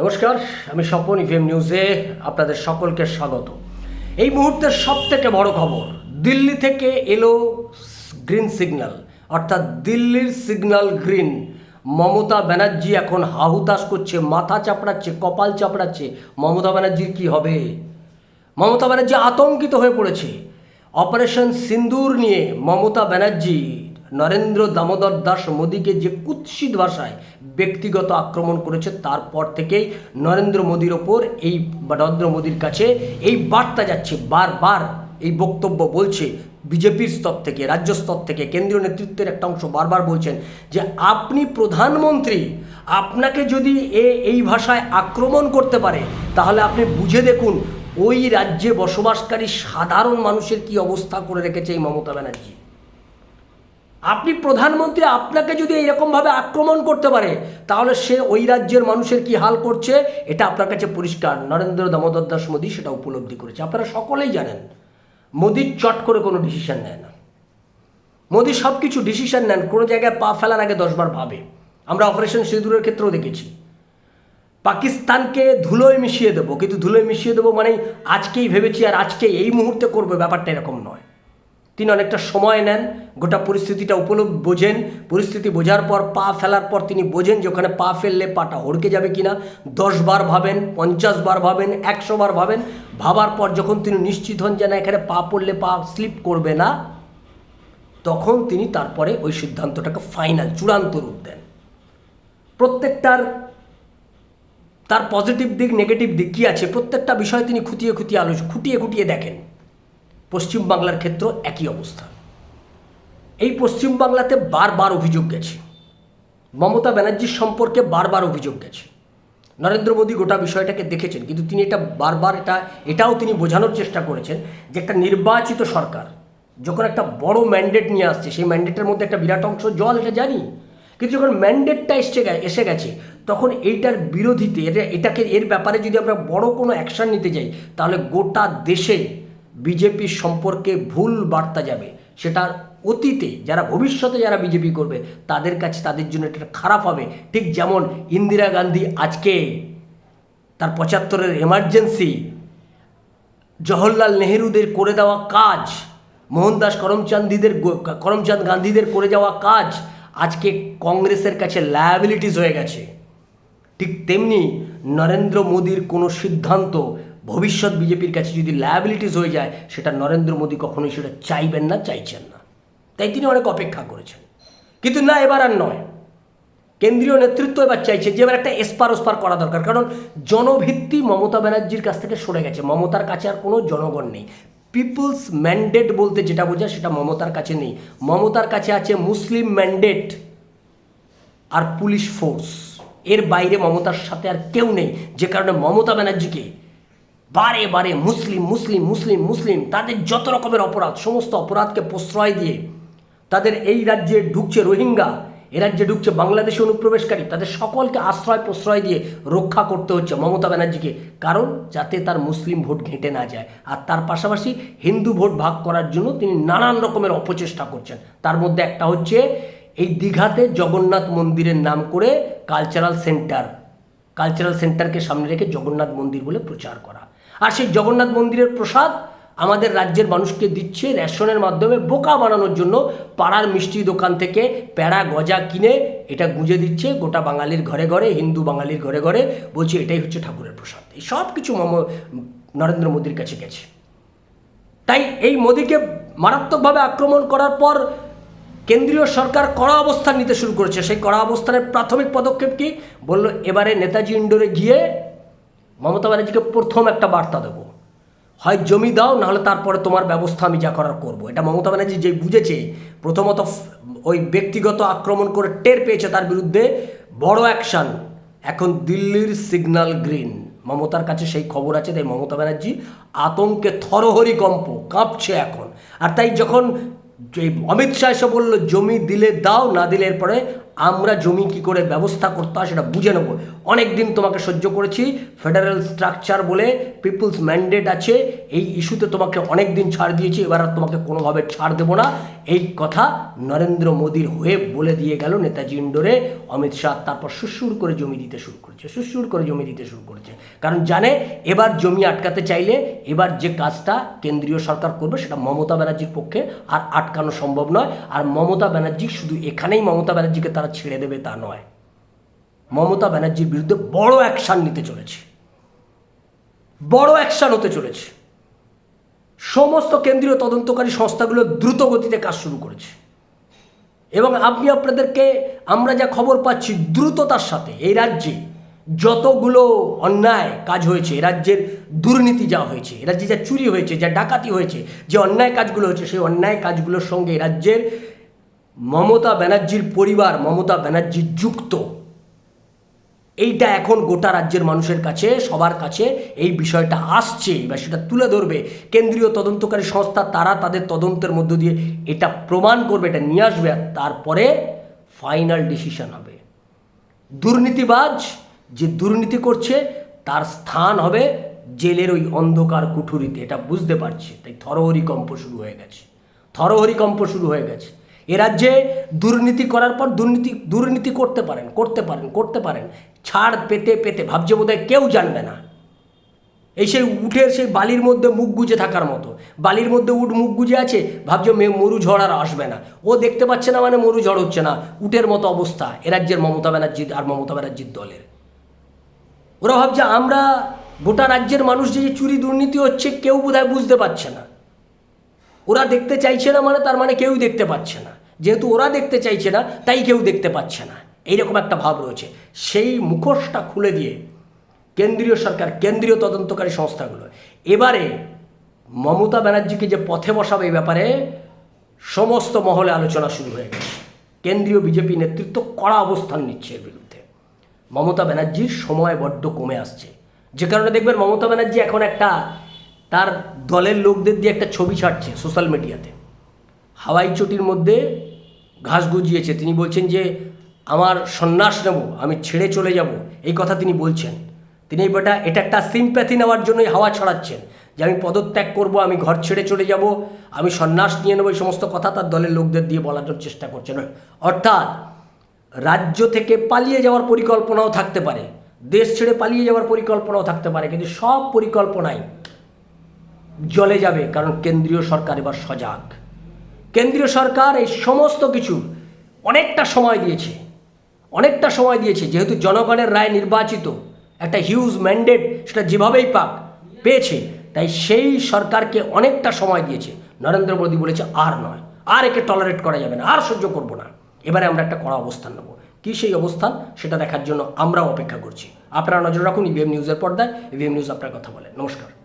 নমস্কার, আমি স্বপন ইভিএম নিউজে আপনাদের সকলকে স্বাগত। এই মুহূর্তের সব থেকে বড় খবর, দিল্লি থেকে এলো গ্রিন সিগন্যাল অর্থাৎ দিল্লির সিগন্যাল গ্রিন মমতা ব্যানার্জি এখন হাহুতাশ করছে, মাথা চাপড়াচ্ছে, কপাল চাপড়াচ্ছে। মমতা ব্যানার্জির কি হবে? মমতা ব্যানার্জি আতঙ্কিত হয়ে পড়েছে। অপারেশন সিন্দুর নিয়ে মমতা ব্যানার্জি নরেন্দ্র দামোদর দাস মোদীকে যে কুৎসিত ভাষায় ব্যক্তিগত আক্রমণ করেছে, তারপর থেকেই নরেন্দ্র মোদীর ওপর এই নরেন্দ্র মোদীর কাছে এই বার্তা যাচ্ছে, বারবার এই বক্তব্য বলছে বিজেপির স্তর থেকে, রাজ্য স্তর থেকে, কেন্দ্রীয় নেতৃত্বের একটা অংশ বারবার বলছেন যে আপনি প্রধানমন্ত্রী, আপনাকে যদি এ এই ভাষায় আক্রমণ করতে পারে, তাহলে আপনি বুঝে দেখুন ওই রাজ্যে বসবাসকারী সাধারণ মানুষের কি অবস্থা করে রেখেছে এই মমতা ব্যানার্জি। আপনি প্রধানমন্ত্রী আপনাকে যদি এইরকমভাবে আক্রমণ করতে পারে, তাহলে সে ওই রাজ্যের মানুষের কি হাল করছে? এটা আপনার কাছে পরিষ্কার। নরেন্দ্র দামোদর দাস মোদী সেটা উপলব্ধি করেছে। আপনারা সকলেই জানেন, মোদী চট করে কোনো ডিসিশন নেয় না। মোদী সব কিছু ডিসিশন নেন, কোনো জায়গায় পা ফেলার আগে দশবার ভাবে। আমরা অপারেশন সিঁদুরের ক্ষেত্রেও দেখেছি। পাকিস্তানকে ধুলোয় মিশিয়ে দেবো, কিন্তু ধুলোয় মিশিয়ে দেবো মানে আজকেই ভেবেছি আর আজকে এই মুহূর্তে করবে, ব্যাপারটা এরকম নয়। তিনি অনেকটা সময় নেন, গোটা পরিস্থিতিটা উপলব্ধ বোঝেন। পরিস্থিতি বোঝার পর, পা ফেলার পর তিনি বোঝেন যে ওখানে পা ফেললে পাটা হড়কে যাবে কিনা। দশ বার ভাবেন, পঞ্চাশ বার ভাবেন, একশো বার ভাবেন। ভাবার পর যখন তিনি নিশ্চিত হন যে না, এখানে পা পড়লে পা স্লিপ করবে না, তখন তিনি তারপরে ওই সিদ্ধান্তটাকে ফাইনাল চূড়ান্ত রূপ দেন। প্রত্যেকটার তার পজিটিভ দিক নেগেটিভ দিক কী আছে? প্রত্যেকটা বিষয় তিনি খুঁটিয়ে খুঁটিয়ে আলোচ, খুঁটিয়ে খুঁটিয়ে দেখেন। পশ্চিমবাংলার ক্ষেত্র একই অবস্থা। এই পশ্চিমবাংলাতে বারবার অভিযোগ গেছে। মমতা ব্যানার্জির সম্পর্কে বারবার অভিযোগ গেছে। নরেন্দ্র মোদী গোটা বিষয়টাকে দেখেছেন, কিন্তু তিনি এটা বারবার এটা, এটাও তিনি বোঝানোর চেষ্টা করেছেন যে একটা নির্বাচিত সরকার যখন একটা বড় ম্যান্ডেট নিয়ে আসছে, সেই ম্যান্ডেটের মধ্যে একটা বিরাট অংশ জল, এটা জানি। কিন্তু যখন ম্যান্ডেটটা এসে এসে গেছে, তখন এইটার বিরোধীতে, এটা- এটাকে এর ব্যাপারে যদি আমরা বড় কোনো অ্যাকশান নিতে যাই, তাহলে গোটা দেশে বিজেপির সম্পর্কে ভুল বার্তা যাবে সেটা অতীতে যারা ভবিষ্যতে যারা বিজেপি করবে, তাদের কাছে তাদের জন্য এটা খারাপ হবে। ঠিক যেমন ইন্দিরা গান্ধী আজকে তার পঁচাত্তরের এমার্জেন্সি জওহরলাল নেহেরুদের করে দেওয়া কাজ মোহনদাস করমচাঁদিদের করমচাঁদ গান্ধীদের করে যাওয়া কাজ, আজকে কংগ্রেসের কাছে লায়াবিলিটিস হয়ে গেছে। ঠিক তেমনি নরেন্দ্র মোদীর কোনো সিদ্ধান্ত ভবিষ্যৎ বিজেপির কাছে যদি লায়াবিলিটিস হয়ে যায়, সেটা নরেন্দ্র মোদী কখনোই সেটা চাইবেন না, চাইছেন না। তাই তিনি অনেক অপেক্ষা করেছেন। কিন্তু না, এবার আর নয়। কেন্দ্রীয় নেতৃত্ব এবার চাইছে যে এবার একটা এসপার ওসপার করা দরকার। কারণ জনভিত্তি মমতা ব্যানার্জির কাছ থেকে সরে গেছে। মমতার কাছে আর কোনো জনগণ নেই। পিপলস ম্যান্ডেট বলতে যেটা বোঝায় সেটা মমতার কাছে নেই। মমতার কাছে আছে মুসলিম ম্যান্ডেট আর পুলিশ ফোর্স এর বাইরে মমতার সাথে আর কেউ নেই। যে কারণে মমতা ব্যানার্জিকে বারে বারে মুসলিম মুসলিম মুসলিম মুসলিম, তাদের যত রকমের অপরাধ, সমস্ত অপরাধকে প্রশ্রয় দিয়ে তাদের এই রাজ্যে ঢুকছে রোহিঙ্গা, এ রাজ্যে ঢুকছে বাংলাদেশি অনুপ্রবেশকারী, তাদের সকলকে আশ্রয় প্রশ্রয় দিয়ে রক্ষা করতে হচ্ছে মমতা ব্যানার্জিকে, কারণ যাতে তার মুসলিম ভোট ঘেঁটে না যায়। আর তার পাশাপাশি হিন্দু ভোট ভাগ করার জন্য তিনি নানান রকমের অপচেষ্টা করছেন। তার মধ্যে একটা হচ্ছে এই দীঘাতে জগন্নাথ মন্দিরের নাম করে কালচারাল সেন্টার কালচারাল সেন্টারকে সামনে রেখে জগন্নাথ মন্দির বলে প্রচার করা। আর সেই জগন্নাথ মন্দিরের প্রসাদ আমাদের রাজ্যের মানুষকে দিচ্ছে রেশনের মাধ্যমে বোকা বানানোর জন্য পাড়ার মিষ্টি দোকান থেকে প্যাড়া গজা কিনে এটা গুঁজে দিচ্ছে গোটা বাঙালির ঘরে ঘরে, হিন্দু বাঙালির ঘরে ঘরে, বলছে এটাই হচ্ছে ঠাকুরের প্রসাদ। এই সব কিছু মম, নরেন্দ্র মোদীর কাছে গেছে। তাই এই মোদীকে মারাত্মকভাবে আক্রমণ করার পর কেন্দ্রীয় সরকার কড়া অবস্থান নিতে শুরু করেছে। সেই কড়া অবস্থানের প্রাথমিক পদক্ষেপ কি? বলল, এবারে নেতাজি ইন্ডোরে গিয়ে মমতা ব্যানার্জিকে প্রথম একটা বার্তা দেবো। হয় জমি দাও, নাহলে তারপরে তোমার ব্যবস্থা আমি যা করার করব। এটা মমতা ব্যানার্জি যে বুঝেছে, প্রথমত ওই ব্যক্তিগত আক্রমণ করে টের পেয়েছে তার বিরুদ্ধে বড় অ্যাকশন এখন দিল্লির সিগন্যাল গ্রিন মমতার কাছে সেই খবর আছে, তাই মমতা ব্যানার্জি আতঙ্কে থরহরি কম্প, কাঁপছে এখন। আর তাই যখন অমিত শাহ এসে বলল, জমি দিলে দাও, না দিলে এরপরে আমরা জমি কি করে ব্যবস্থা করতে হয় সেটা বুঝে নেব। অনেক দিন তোমাকে সহ্য করেছি ফেডারেল স্ট্রাকচার বলে পিপলস ম্যান্ডেট আছে, এই ইস্যুতে তোমাকে অনেক দিন ছাড় দিয়েছি, এবার আর তোমাকে কোনোভাবে ছাড় দেবো না। এই কথা নরেন্দ্র মোদীর হয়ে বলে দিয়ে গেল নেতাজি ইন্ডোরে। অমিত শাহ তারপর সুসুর করে জমি দিতে শুরু করেছে সুসুর করে জমি দিতে শুরু করেছে। কারণ জানে, এবার জমি আটকাতে চাইলে এবার যে কাজটা কেন্দ্রীয় সরকার করবে সেটা মমতা ব্যানার্জির পক্ষে আর আটকানো সম্ভব নয়। আর মমতা ব্যানার্জি শুধু এখানেই মমতা ব্যানার্জিকে তারা ছেড়ে দেবে তা নয়। মমতা ব্যানার্জির বিরুদ্ধে বড় অ্যাকশান নিতে চলেছে। বড় অ্যাকশান হতে চলেছে। সমস্ত কেন্দ্রীয় তদন্তকারী সংস্থাগুলো দ্রুত গতিতে কাজ শুরু করেছে। এবং আপনি আপনাদেরকে আমরা যা খবর পাচ্ছি দ্রুততার সাথে, এই রাজ্যে যতগুলো অন্যায় কাজ হয়েছে রাজ্যের দুর্নীতি যা হয়েছে এ রাজ্যে যা চুরি হয়েছে, যা ডাকাতি হয়েছে, যে অন্যায় কাজগুলো হয়েছে, সেই অন্যায় কাজগুলোর সঙ্গে রাজ্যের মমতা ব্যানার্জির পরিবার মমতা ব্যানার্জি যুক্ত। এইটা এখন গোটা রাজ্যের মানুষের কাছে, সবার কাছে এই বিষয়টা আসছে। বা সেটা তুলে ধরবে। কেন্দ্রীয় তদন্তকারী সংস্থা, তারা তাদের তদন্তের মধ্য দিয়ে এটা প্রমাণ করবে, এটা নিয়ে আসবে তারপরে ফাইনাল ডিসিশন হবে। দুর্নীতিবাজ যে দুর্নীতি করছে, তার স্থান হবে জেলের ওই অন্ধকার কুঠুরিতে। এটা বুঝতে পারছে। তাই থরহরি কম্প শুরু হয়ে গেছে। থরহরি কম্প শুরু হয়ে গেছে। এ রাজ্যে দুর্নীতি করার পর দুর্নীতি দুর্নীতি করতে পারেন করতে পারেন করতে পারেন। ছাড় পেতে পেতে, ভাবছে বোধহয় কেউ জানবে না। এই সেই উঠের সেই বালির মধ্যে মুখ গুজে থাকার মতো। বালির মধ্যে উঠ মুখ গুজে আছে, ভাবছে মে, মরু ঝড় আর আসবে না। ও দেখতে পাচ্ছে না মানে মরু ঝড় হচ্ছে না। উটের মতো অবস্থা এ রাজ্যের মমতা ব্যানার্জির আর মমতা ব্যানার্জির দলের। ওরা ভাবছে, আমরা গোটা রাজ্যের মানুষ যে চুরি দুর্নীতি হচ্ছে, কেউ বোধহয় বুঝতে পারছে না। ওরা দেখতে চাইছে না মানে তার মানে কেউই দেখতে পাচ্ছে না। যেহেতু ওরা দেখতে চাইছে না, তাই কেউ দেখতে পাচ্ছে না। এইরকম একটা ভাব রয়েছে। সেই মুখোশটা খুলে দিয়ে কেন্দ্রীয় সরকার, কেন্দ্রীয় তদন্তকারী সংস্থাগুলো, এবারে মমতা ব্যানার্জিকে যে পথে বসাবে এই ব্যাপারে সমস্ত মহলে আলোচনা শুরু হয়ে গেছে। কেন্দ্রীয় বিজেপি নেতৃত্ব কড়া অবস্থান নিচ্ছে এর বিরুদ্ধে। মমতা ব্যানার্জির সময় বড্ড কমে আসছে। যে কারণে দেখবেন মমতা ব্যানার্জি এখন একটা তার দলের লোকদের দিয়ে একটা ছবি ছাড়ছে সোশ্যাল মিডিয়াতে। হাওয়াই চটির মধ্যে ঘাস গুজিয়েছে। তিনি বলছেন যে, আমার সন্ন্যাস নেব, আমি ছেড়ে চলে যাব। এই কথা তিনি বলছেন। তিনি বেটা, এটা একটা সিম্প্যাথি নেওয়ার জন্যই হাওয়া ছড়াচ্ছেন যে, আমি পদত্যাগ করব, আমি ঘর ছেড়ে চলে যাব, আমি সন্ন্যাস নিয়ে নেব। এই সমস্ত কথা তার দলের লোকদের দিয়ে বলার চেষ্টা করছেন। অর্থাৎ রাজ্য থেকে পালিয়ে যাওয়ার পরিকল্পনাও থাকতে পারে, দেশ ছেড়ে পালিয়ে যাওয়ার পরিকল্পনাও থাকতে পারে, কিন্তু সব পরিকল্পনাই জলে যাবে, কারণ কেন্দ্রীয় সরকার এবার সজাগ। কেন্দ্রীয় সরকার এই সমস্ত কিছু অনেকটা সময় দিয়েছে, অনেকটা সময় দিয়েছে। যেহেতু জনগণের রায় নির্বাচিত, একটা হিউজ ম্যান্ডেট সেটা যেভাবেই পাক, পেয়েছে, তাই সেই সরকারকে অনেকটা সময় দিয়েছে। নরেন্দ্র মোদী বলেছে, আর নয়, আর একে টলারেট করা যাবে না, আর সহ্য করব না। এবারে আমরা একটা কড়া অবস্থান নেব। কী সেই অবস্থান? সেটা দেখার জন্য আমরাও অপেক্ষা করছি। আপনারা নজর রাখুন ইভিএম নিউজের পর্দায় ইভিএম নিউজ আপনার কথা বলে। নমস্কার।